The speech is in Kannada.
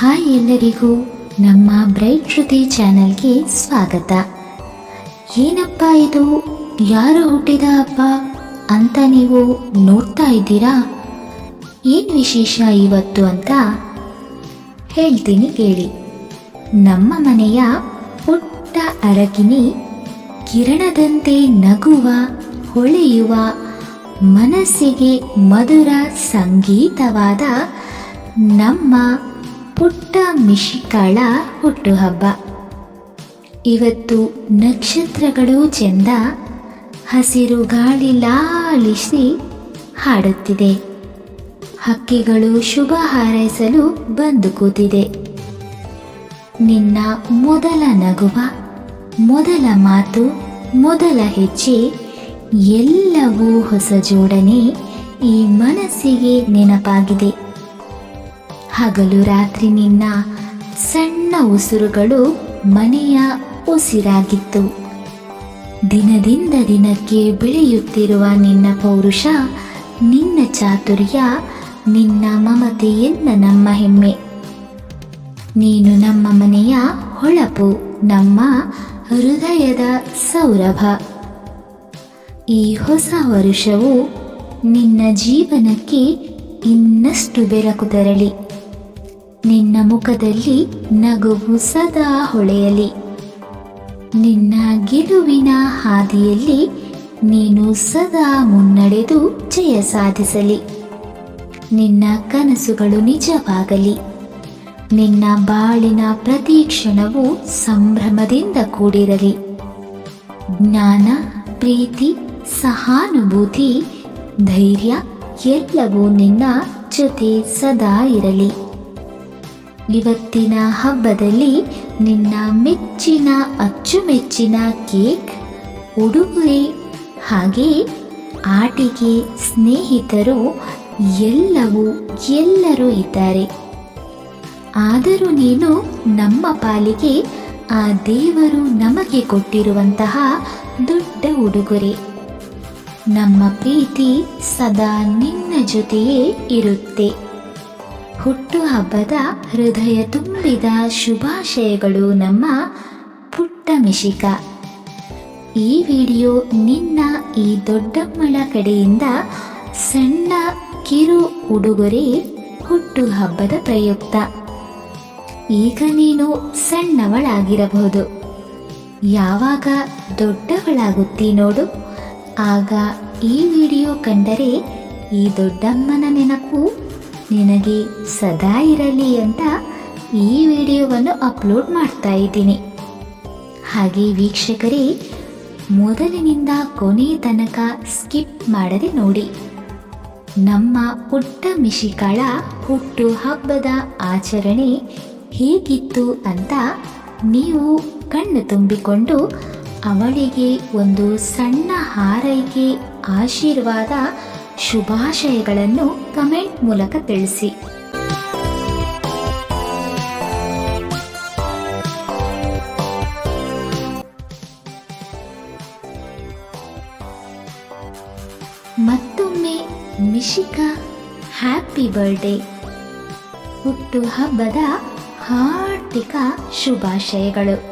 ಹಾಯ್ ಎಲ್ಲರಿಗೂ ನಮ್ಮ ಬ್ರೈಟ್ ಶ್ರುತಿ ಚಾನೆಲ್ಗೆ ಸ್ವಾಗತ. ಏನಪ್ಪ ಇದು? ಯಾರು ಹುಟ್ಟಿದ ಹಬ್ಬ ಅಂತ ನೀವು ನೋಡ್ತಾ ಇದ್ದೀರಾ? ಏನು ವಿಶೇಷ ಇವತ್ತು ಅಂತ ಹೇಳ್ತೀನಿ ಕೇಳಿ. ನಮ್ಮ ಮನೆಯ ಪುಟ್ಟ ಅರಗಿನಿ ಕಿರಣದಂತೆ ನಗುವ, ಹೊಳೆಯುವ, ಮನಸ್ಸಿಗೆ ಮಧುರ ಸಂಗೀತವಾದ ನಮ್ಮ ಪುಟ್ಟ ಮಿಶಿಕಾಳ ಹುಟ್ಟುಹಬ್ಬ. ಇವತ್ತು ನಕ್ಷತ್ರಗಳು ಚೆಂದ, ಹಸಿರು ಗಾಳಿ ಲಾಲಿಸಿ ಹಾಡುತ್ತಿದೆ. ಹಕ್ಕಿಗಳು ಶುಭ ಹಾರೈಸಲು ಬಂದು ಕೂತಿದೆ. ನಿನ್ನ ಮೊದಲ ನಗುವ, ಮೊದಲ ಮಾತು, ಮೊದಲ ಹೆಜ್ಜೆ, ಎಲ್ಲವೂ ಹೊಸ ಜೋಡಣೆ ಈ ಮನಸ್ಸಿಗೆ ನೆನಪಾಗಿದೆ. ಹಗಲು ರಾತ್ರಿ ನಿನ್ನ ಸಣ್ಣ ಉಸಿರುಗಳು ಮನೆಯ ಉಸಿರಾಗಿತ್ತು. ದಿನದಿಂದ ದಿನಕ್ಕೆ ಬೆಳೆಯುತ್ತಿರುವ ನಿನ್ನ ಪೌರುಷ, ನಿನ್ನ ಚಾತುರ್ಯ, ನಿನ್ನ ಮಮತೆಯೆಲ್ಲ ನಮ್ಮ ಹೆಮ್ಮೆ. ನೀನು ನಮ್ಮ ಮನೆಯ ಹೊಳಪು, ನಮ್ಮ ಹೃದಯದ ಸೌರಭ. ಈ ಹೊಸ ವರುಷವು ನಿನ್ನ ಜೀವನಕ್ಕೆ ಇನ್ನಷ್ಟು ಬೆಳಕು ತರಲಿ. ನಿನ್ನ ಮುಖದಲ್ಲಿ ನಗುವು ಸದಾ ಹೊಳೆಯಲಿ. ನಿನ್ನ ಗೆಲುವಿನ ಹಾದಿಯಲ್ಲಿ ನೀನು ಸದಾ ಮುನ್ನಡೆದು ಜಯ ಸಾಧಿಸಲಿ. ನಿನ್ನ ಕನಸುಗಳು ನಿಜವಾಗಲಿ. ನಿನ್ನ ಬಾಳಿನ ಪ್ರತಿ ಕ್ಷಣವು ಸಂಭ್ರಮದಿಂದ ಕೂಡಿರಲಿ. ಜ್ಞಾನ, ಪ್ರೀತಿ, ಸಹಾನುಭೂತಿ, ಧೈರ್ಯ ಎಲ್ಲವೂ ನಿನ್ನ ಜೊತೆ ಸದಾ ಇರಲಿ. ಇವತ್ತಿನ ಹಬ್ಬದಲ್ಲಿ ನಿನ್ನ ಮೆಚ್ಚಿನ, ಅಚ್ಚುಮೆಚ್ಚಿನ ಕೇಕ್, ಉಡುಗೊರೆ ಹಾಗೆ ಆಟಿಕೆ ಸ್ನೇಹಿತರು ಎಲ್ಲವೂ ಎಲ್ಲರೂ ಇದ್ದಾರೆ. ಆದರೂ ನೀನು ನಮ್ಮ ಪಾಲಿಗೆ ಆ ದೇವರು ನಮಗೆ ಕೊಟ್ಟಿರುವಂತಹ ದೊಡ್ಡ ಉಡುಗೊರೆ. ನಮ್ಮ ಪ್ರೀತಿ ಸದಾ ನಿನ್ನ ಜೊತೆಯೇ ಇರುತ್ತೆ. ಹುಟ್ಟುಹಬ್ಬದ ಹೃದಯ ತುಂಬಿದ ಶುಭಾಶಯಗಳು ನಮ್ಮ ಪುಟ್ಟ ಮಿಶಿಕ. ಈ ವಿಡಿಯೋ ನಿನ್ನ ಈ ದೊಡ್ಡಮ್ಮಳ ಕಡೆಯಿಂದ ಸಣ್ಣ ಕಿರು ಉಡುಗೊರೆ ಹುಟ್ಟುಹಬ್ಬದ ಪ್ರಯುಕ್ತ. ಈಗ ನೀನು ಸಣ್ಣವಳಾಗಿರಬಹುದು. ಯಾವಾಗ ದೊಡ್ಡವಳಾಗುತ್ತಿ ನೋಡು. ಆಗ ಈ ವಿಡಿಯೋ ಕಂಡರೆ ಈ ದೊಡ್ಡಮ್ಮನ ನೆನಪು ನಿನಗೆ ಸದಾ ಇರಲಿ ಅಂತ ಈ ವಿಡಿಯೋವನ್ನು ಅಪ್ಲೋಡ್ ಮಾಡ್ತಾ ಇದ್ದೀನಿ. ಹಾಗೆ ವೀಕ್ಷಕರೇ, ಮೊದಲಿನಿಂದ ಕೊನೆ ತನಕ ಸ್ಕಿಪ್ ಮಾಡದೆ ನೋಡಿ. ನಮ್ಮ ಪುಟ್ಟ ಮಿಶಿಕಾಳ ಹುಟ್ಟು ಹಬ್ಬದ ಆಚರಣೆ ಹೇಗಿತ್ತು ಅಂತ ನೀವು ಕಣ್ಣು ತುಂಬಿಕೊಂಡು ಅವಳಿಗೆ ಒಂದು ಸಣ್ಣ ಹಾರೈಕೆ ಆಶೀರ್ವಾದ ಶುಭಾಶಯಗಳನ್ನು ಕಮೆಂಟ್ ಮೂಲಕ ತಿಳಿಸಿ. ಮತ್ತೊಮ್ಮೆ ಮಿಶಿಕಾ ಹ್ಯಾಪಿ ಬರ್ಡೇ. ಹುಟ್ಟು ಹಬ್ಬದ ಹಾರ್ದಿಕ ಶುಭಾಶಯಗಳು.